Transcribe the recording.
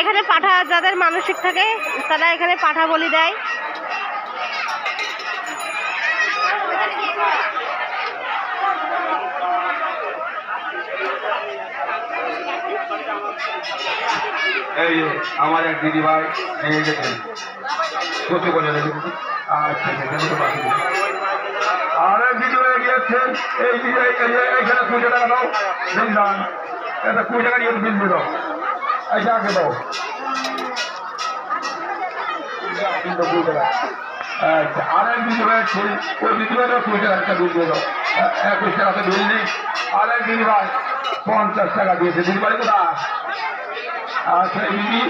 এখানে পাঠা যাদের মানসিক থাকে তারা এখানে পাঠা বলি দেয়। এই আমার এক দিদি ভাই নিয়ে গেছেন কত দিচ্ছি। আর এক দিদি ভাই গিয়েছেন এই দিদি, এই- কুড়ি টাকা দাও, বিল দান এটা কুড়ি টাকা নিয়ে বিল দাও। এই আগে দাও। কুড়ি টাকা। আচ্ছা আর এক দিদি ভাই আছে ওই দিদি ভাই কুড়ি টাকা একটা বিল দিয়ে দাও। একুশ টাকা তো বিল নেই। আর এক দিদি ভাই, পঞ্চাশ টাকা দিয়েছে। দিদি ভাই কোথায়? আচ্ছা দিদি